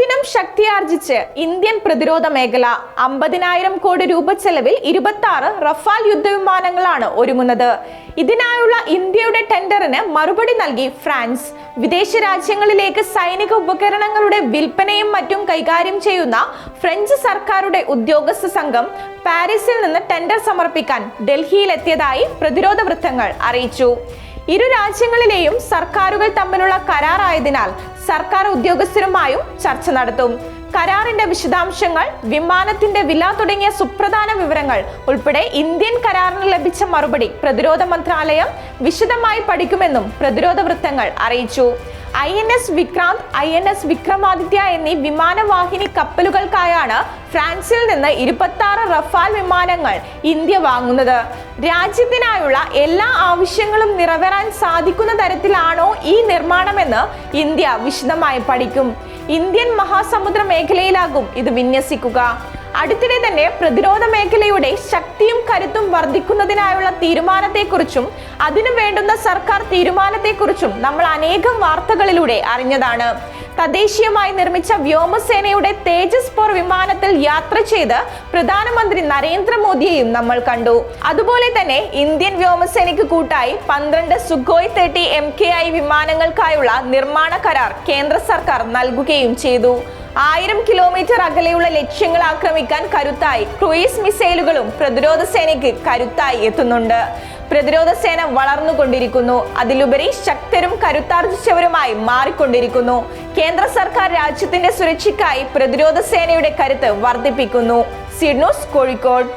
അനുദിനം ശക്തിയാർജിച്ച് ഇന്ത്യൻ പ്രതിരോധ മേഖല അമ്പതിനായിരം കോടി രൂപ ചെലവിൽ ഇരുപത്തി ആറ് റഫാൽ യുദ്ധവിമാനങ്ങളാണ് ഒരുങ്ങുന്നത്. ഇതിനായുള്ള ഇന്ത്യയുടെ ടെൻഡറിന് മറുപടി നൽകി ഫ്രാൻസ്. വിദേശ രാജ്യങ്ങളിലേക്ക് സൈനിക ഉപകരണങ്ങളുടെ വിൽപ്പനയും മറ്റും കൈകാര്യം ചെയ്യുന്ന ഫ്രഞ്ച് സർക്കാരുടെ ഉദ്യോഗസ്ഥ സംഘം പാരീസിൽ നിന്ന് ടെൻഡർ സമർപ്പിക്കാൻ ഡൽഹിയിലെത്തിയതായി പ്രതിരോധ വൃത്തങ്ങൾ അറിയിച്ചു. ഇരു രാജ്യങ്ങളിലെയും സർക്കാരുകൾ തമ്മിലുള്ള കരാറായതിനാൽ സർക്കാർ ഉദ്യോഗസ്ഥരുമായും ചർച്ച നടത്തും. കരാറിന്റെ വിശദാംശങ്ങൾ വിമാനത്തിന്റെ വില തുടങ്ങിയ സുപ്രധാന വിവരങ്ങൾ ഉൾപ്പെടെ ഇന്ത്യൻ കരാറിന് ലഭിച്ച മറുപടി പ്രതിരോധ മന്ത്രാലയം വിശദമായി പഠിക്കുമെന്നും പ്രതിരോധ വൃത്തങ്ങൾ അറിയിച്ചു. I N S Vikrant I N S Vikramaditya എന്നീ വിമാനവാഹിനി കപ്പലുകൾക്കായാണ് ഫ്രാൻസിൽ നിന്ന് ഇരുപത്തി ആറ് റഫാൽ വിമാനങ്ങൾ ഇന്ത്യ വാങ്ങുന്നത്. രാജ്യത്തിനായുള്ള എല്ലാ ആവശ്യങ്ങളും നിറവേറാൻ സാധിക്കുന്ന തരത്തിലാണോ ഈ നിർമ്മാണമെന്ന് ഇന്ത്യ വിശദമായി പഠിക്കും. ഇന്ത്യൻ മഹാസമുദ്ര മേഖലയിലാകും ഇത് വിന്യസിക്കുക. അടുത്തിടെ തന്നെ പ്രതിരോധ മേഖലയുടെ ശക്തിയും കരുത്തും വർദ്ധിക്കുന്നതിനായുള്ള തീരുമാനത്തെക്കുറിച്ചും അതിനു വേണ്ടുന്ന സർക്കാർ തീരുമാനത്തെക്കുറിച്ചും നമ്മൾ അനേകം വാർത്തകളിലൂടെ അറിഞ്ഞതാണ്. തദ്ദേശീയമായി നിർമ്മിച്ച വ്യോമസേനയുടെ തേജസ് പോർ വിമാനത്തിൽ യാത്ര ചെയ്ത് പ്രധാനമന്ത്രി നരേന്ദ്രമോദിയെയും നമ്മൾ കണ്ടു. അതുപോലെ തന്നെ ഇന്ത്യൻ വ്യോമസേനയ്ക്ക് കൂട്ടായി പന്ത്രണ്ട് Sukhoi thirty M K I വിമാനങ്ങൾക്കായുള്ള നിർമ്മാണ കരാർ കേന്ദ്ര സർക്കാർ നൽകുകയും ചെയ്തു. ആയിരം കിലോമീറ്റർ അകലെയുള്ള ലക്ഷ്യങ്ങൾ ആക്രമിക്കാൻ കരുത്തായി. ക്രൂയിസ് മിസൈലുകളും പ്രതിരോധ സേനയ്ക്ക് കരുത്തായി എത്തുന്നുണ്ട്. പ്രതിരോധ സേന വളർന്നുകൊണ്ടിരിക്കുന്നു. അതിലുപരി ശക്തരും കരുത്താർജിച്ചവരുമായി മാറിക്കൊണ്ടിരിക്കുന്നു. കേന്ദ്ര സർക്കാർ രാജ്യത്തിന്റെ സുരക്ഷയ്ക്കായി പ്രതിരോധ സേനയുടെ കരുത്ത് വർദ്ധിപ്പിക്കുന്നു. സിഡ്നോസ് കോഴിക്കോട്.